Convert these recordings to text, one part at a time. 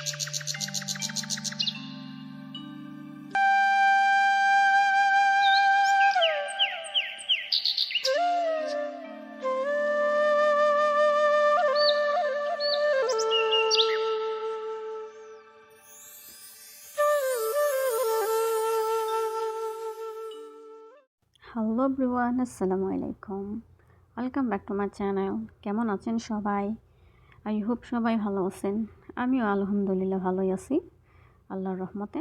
Hello ব্রিওয়ান আসসালামু আলাইকুম welcome back to my channel কেমন আছেন সবাই? আই হোপ সবাই ভালো আছেন। আমিও আলহামদুলিল্লাহ ভালোই আছি, আল্লাহর রহমতে।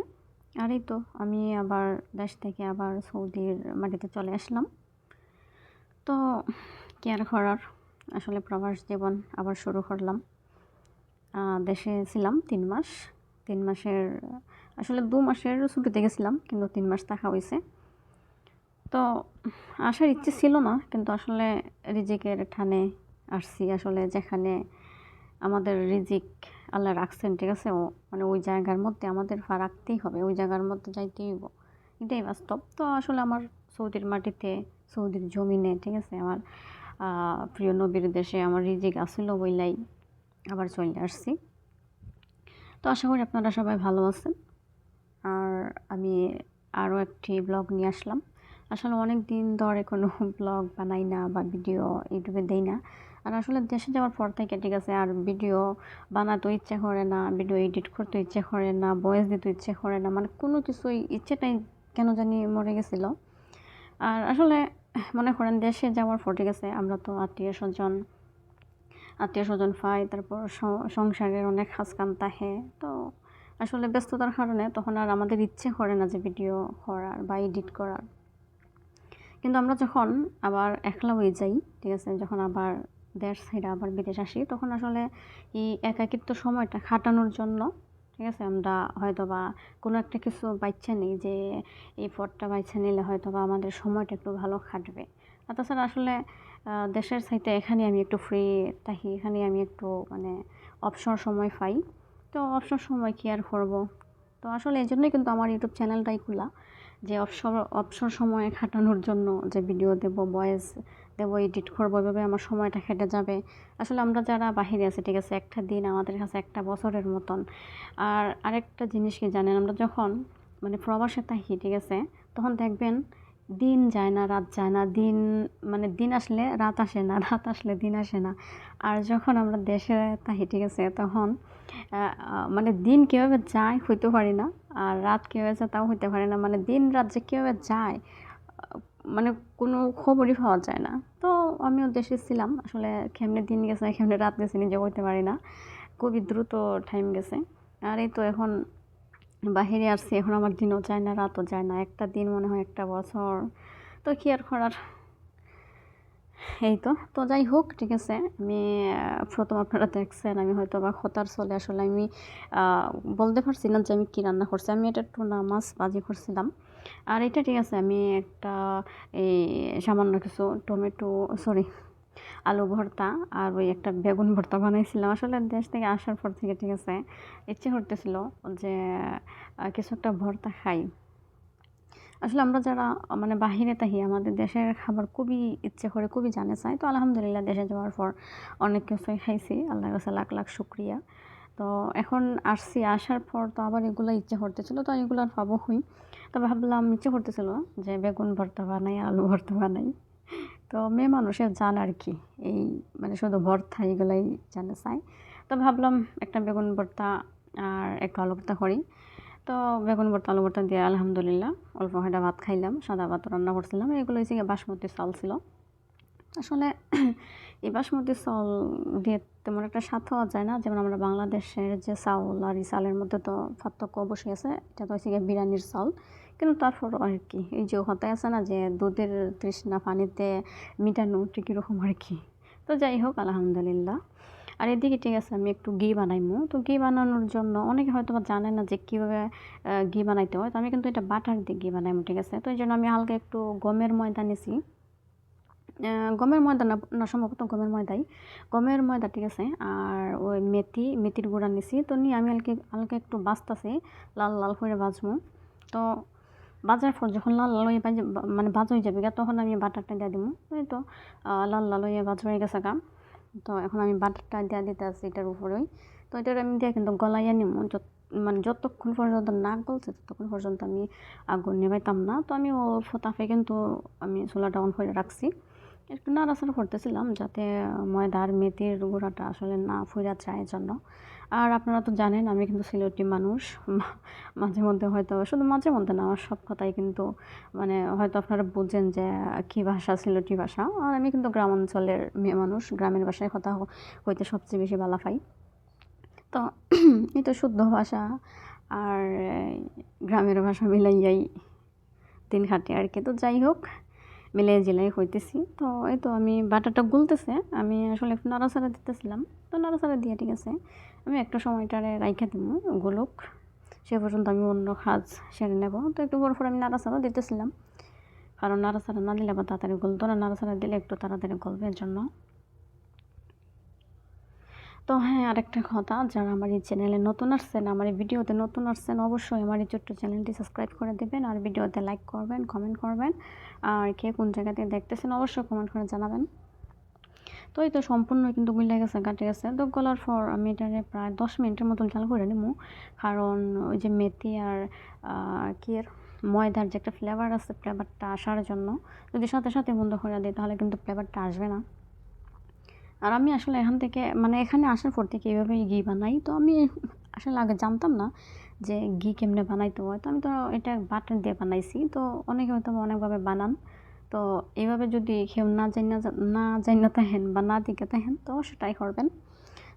আর এই তো, আমি আবার দেশ থেকে আবার সৌদির মাটিতে চলে আসলাম। তো কেয়ার করার? আসলে প্রবাস জীবন আবার শুরু করলাম। দেশে ছিলাম তিন মাস। তিন মাসের, আসলে দু মাসের ছুটিতে গেছিলাম, কিন্তু তিন মাস থাকা হয়েছে। তো আসার ইচ্ছে ছিল না, কিন্তু আসলে রিজিকের ঠানে আসছি। আসলে যেখানে আমাদের রিজিক আল্লাহ রাখছেন, ঠিক আছে? ও মানে ওই জায়গার মধ্যে আমাদের রাখতেই হবে, ওই জায়গার মধ্যে যাইতেই হইব। এটাই বাস্তব। তো আসলে আমার সৌদির মাটিতে, সৌদির জমিনে, ঠিক আছে? আমার প্রিয় নবীর দেশে আমার রিজিক আসিল বইলাই আবার চলে আসছি। তো আশা করি আপনারা সবাই ভালো আছেন। আর আমি আরও একটি ব্লগ নিয়ে আসলাম। আসলে অনেক দিন ধরে কোনো ব্লগ বানাই না বা ভিডিও ইউটিউবে দেই না। আর আসলে দেশে যাওয়ার পর থেকে, ঠিক আছে, আর ভিডিও বানাতে ইচ্ছে করে না ভিডিও এডিট করতে ইচ্ছে করে না ভয়েস দিতে ইচ্ছে করে না মানে কোনো কিছুই ইচ্ছেটাই কেন জানি মরে গেছিল। আর আসলে মনে করেন দেশে যাওয়ার পর, ঠিক আছে, আমরা তো আত্মীয় স্বজন আত্মীয় স্বজন পাই, তারপর সংসারের অনেক কাজকাম থাকে, তো আসলে ব্যস্ততার কারণে তখন আর আমাদের ইচ্ছে করে না যে ভিডিও করার বা এডিট করার। কিন্তু আমরা যখন আবার একলা হয়ে যাই, ঠিক আছে, যখন আবার দেশ ছেড়ে আবার বিদেশ আসি, তখন আসলে এই একাকিত্ব সময়টা কাটানোর জন্য, ঠিক আছে, আমরা হয়তো বা কোনো একটা কিছু বাচ্চা নেই যে এই পথটা বাচ্চা নিলে হয়তো বা আমাদের সময়টা একটু ভালো কাটবে আর তাছাড়া আসলে দেশের সাইতে এখানে আমি একটু ফ্রি থাকি এখানে আমি একটু মানে অবসর সময় পাই। তো অবসর সময় কি আর করব? তো আসলে এই জন্যই কিন্তু আমার ইউটিউব চ্যানেলটাই খোলা। যে অবসর অবসর সময় কাটানোর জন্য যে ভিডিও দেব ভয়েস দেবো এডিট করব, এভাবে আমার সময়টা কেটে যাবে। আসলে আমরা যারা বাহিরে আছি, ঠিক আছে, একটা দিন আমাদের কাছে একটা বছরের মতন। আর আরেকটা জিনিস কি জানেন, আমরা যখন মানে প্রবাসে থাকি, ঠিক আছে, তখন দেখবেন দিন যায় না, রাত যায় না, দিন মানে দিন আসলে রাত আসে না, রাত আসলে দিন আসে না। আর যখন আমরা দেশে তা ঠিক গেছে তখন মানে দিন কীভাবে যায় হইতে পারি না, আর রাত কীভাবে যায় তাও হইতে পারে না। মানে দিন, রাত যে কীভাবে যায় মানে কোনো খবরই পাওয়া যায় না। তো আমিও দেশে ছিলাম, আসলে কেমনে দিন গেছে, কেমনে রাত গেছে নিজে বলতে পারি না। খুবই দ্রুত টাইম গেছে। আর এই তো এখন বাহিরে আসছি এখন আমার দিনও যায় না, রাতও যায় না। একটা দিন মনে হয় একটা বছর। তো কি আর করার? এই তো। তো যাই হোক, ঠিক আছে। আমি প্রথম আপনারা দেখছেন, আমি হয়তো বা খতার চলে আসলে আমি বলতে পারছি না যে আমি কী রান্না করছি। আমি এটা টুনা মাছ ভাজি করছিলাম। আর এটা ঠিক আছে, আমি একটা, এই, সামান্য কিছু টমেটো সরি আলু ভর্তা আর ওই একটা বেগুন ভর্তা বানাইছিলাম। আসলে দেশ থেকে আসার পর থেকে ঠিক আছে, ইচ্ছে করতেছিল যে কিছু একটা ভর্তা খাই। আসলে আমরা যারা মানে বাহিরে থাকি, আমাদের দেশের খাবার খুবই ইচ্ছে করে, খুবই জানে চাই। তো আলহামদুলিল্লাহ দেশে যাওয়ার পর অনেক কিছুই খাইছি। আল্লাহর কাছে লাখ লাখ শুক্রিয়া। তো এখন আসছি, আসার পর তো আবার এগুলো ইচ্ছে করতেছিল, তো এগুলো আর পাবো হই তবে ভাবলাম, ইচ্ছে করতেছিল যে বেগুন ভর্তা বানাই, আলু ভর্তা বানাই। তো মেয়ে মানুষের জান আর কি এই মানে শুধু ভর্তা এগুলাই জানে চাই। তো ভাবলাম একটা বেগুন ভর্তা আর একটু আলু ভর্তা করি। তো বেগুন ভর্তা, আলু ভর্তা দিয়ে আলহামদুলিল্লাহ অল্প কয়টা ভাত খাইলাম, সাদা ভাত রান্না করছিলাম। এগুলো হচ্ছে বাসমতি চাল ছিল। আসলে এই বাসমতি চাল দিয়ে তেমন একটা স্বাদ হওয়া যায় না। যেমন আমরা বাংলাদেশের যে চাউল আর এই চালের মধ্যে তো পার্থক্য অবশ্যই আছে। এটা তো হচ্ছে বিরিয়ানির চাউল কিন্তু তারপর আর কি, এই যে কথায় আছে না যে দুধের তৃষ্ণা পানিতে মিটানো ঠিক এরকম আর কি। তো যাই হোক, আলহামদুলিল্লাহ। আর এদিকে ঠিক আছে, আমি একটু ঘি বানাইমু। তো ঘি বানানোর জন্য অনেকে হয়তো জানে না যে কীভাবে ঘি বানাইতে হয়। তো আমি কিন্তু এটা বাটার দিয়ে ঘি বানাইমু, ঠিক আছে? তো এই জন্য আমি হালকা একটু গমের ময়দা নিছি। গমের ময়দা না সম্ভবত গমের ময়দাই। গমের ময়দা, ঠিক আছে? আর ওই মেথি, মেথির গুঁড়া নিছি। তো নিয়ে আমি হালকা হালকা একটু বাঁচতেছি, লাল লাল করে ভাজবো তো বাজার পর যখন লাল লাল হয়ে বাজে- মানে ভাজ হয়ে যাবে তখন আমি বাটারটা দিয়ে দিব এই তো লাল লাল হয়ে ভাজ হয়ে গেছে গা। তো এখন আমি বাটারটা দেওয়া দিতে আছি এটার উপরেই তো এটার আমি দিয়ে কিন্তু গলাইয়া যত মানে যতক্ষণ পর্যন্ত না গলছে, ততক্ষণ পর্যন্ত আমি আগুন নেবাইতাম না। তো আমি অল্প তাপে কিন্তু আমি চুলাটা অন করে রাখছি। একটু নাড়াচাড়া করতেছিলাম যাতে ময়দার মেথির গুঁড়াটা আসলে না ফুরা যায় জন্য আর আপনারা তো জানেন, আমি কিন্তু সিলেটি মানুষ। মাঝে মধ্যে হয়তো, শুধু মাঝে মধ্যে না, আমার সব কথাই কিন্তু মানে হয়তো আপনারা বুঝেন যে, কী ভাষা সিলেটি ভাষা। আর আমি কিন্তু গ্রাম অঞ্চলের মেয়ে মানুষ, গ্রামের ভাষায় কথা হইতে সবচেয়ে বেশি ভালো পাই। তো তো শুদ্ধ ভাষা, আর গ্রামের ভাষা মিলাইয়াই দিন খাটে আর কি। তো যাই হোক মিলে জিলাই হইতেছি। তো এই তো আমি বাটারটা গুলতেছে, আমি আসলে নাড়াচাড়া দিতেছিলাম। তো নাড়াচাড়া দিয়ে ঠিক আছে, আমি একটা সময়টারে রাইখে দিব গোলক। সে পর্যন্ত আমি অন্য কাজ সেরে নেব। তো একটু পর আমি নাড়াচাড়া দিতেছিলাম। কারণ নাড়াচাড়া না দিলে আবার তাড়াতাড়ি গলতো না নাড়াচাড়া দিলে একটু তাড়াতাড়ি গলবে এর জন্য। তো হ্যাঁ আরেকটা কথা, যারা আমার এই চ্যানেলে নতুন আসছেন, আমার এই ভিডিওতে নতুন আসছেন, অবশ্যই আমার এই ছোট্ট চ্যানেলটি সাবস্ক্রাইব করে দেবেন আর ভিডিওতে লাইক করবেন কমেন্ট করবেন। আর কে কোন জায়গা থেকে দেখতেছেন, অবশ্যই কমেন্ট করে জানাবেন। তো এই তো সম্পূর্ণ কিন্তু গুলে গেছে কাটে গেছে। তো গলার পর আমি এটারে প্রায় দশ মিনিটের মতন চাল করে নিব। কারণ ওই যে মেথি আর কি ময়দার যে একটা ফ্লেভার আছে ফ্লেভারটা আসার জন্য, যদি সাথে সাথে বন্ধ করে দিই, তাহলে কিন্তু ফ্লেভারটা আসবে না। আর আমি আসলে এখান থেকে মানে এখানে আসার পর থেকে এইভাবে ঘি বানাই। তো আমি আসলে আগে জানতাম না যে ঘি কেমনে বানাইতে হয়। তো আমি তো এটা বাটার দিয়ে বানাইছি। তো অনেকে হয়তো অনেকভাবে বানান। তো এইভাবে যদি কেউ না জানি না না জানি না বা না দিকে থাকেন, তো সেটাই করবেন।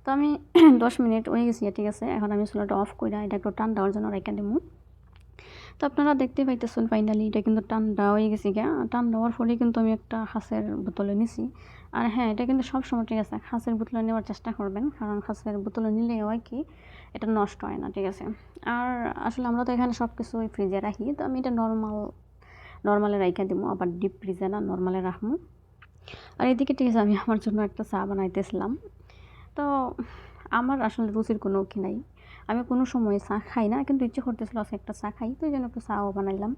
তো আমি দশ মিনিট হয়ে গেছি, ঠিক আছে। এখন আমি চুলাটা অফ করে এটা একটু টান দেওয়ার জন্য রেখে দেবো তো আপনারা দেখতে পাইতেছেন ফাইনালি এটা কিন্তু ঠান্ডা হয়ে গেছে গা ঠান্ডা হওয়ার ফলে কিন্তু আমি একটা হাঁসের বোতলে নিছি। আর হ্যাঁ এটা কিন্তু সব সময় ঠিক আছে, হাঁসের বোতলে নেওয়ার চেষ্টা করবেন, কারণ হাঁসের বোতলে নিলে হয় কি, এটা নষ্ট হয় না, ঠিক আছে। আর আসলে আমরা তো এখানে সব কিছু ওই ফ্রিজে রাখি, তো আমি এটা নর্মাল নর্মালে রাইখা দিব আবার ডিপ ফ্রিজে না নর্মালে রাখব আর এদিকে ঠিক আছে, আমি আমার জন্য একটা চা বানাইতেছিলাম। তো আমার আসলে রুচির কোনো কি নাই। আমি কোনো সময় চা খাই না, কিন্তু ইচ্ছে করতেছিল আজকে একটা চা খাই, তো এই জন্য একটু চাও বানাইলাম।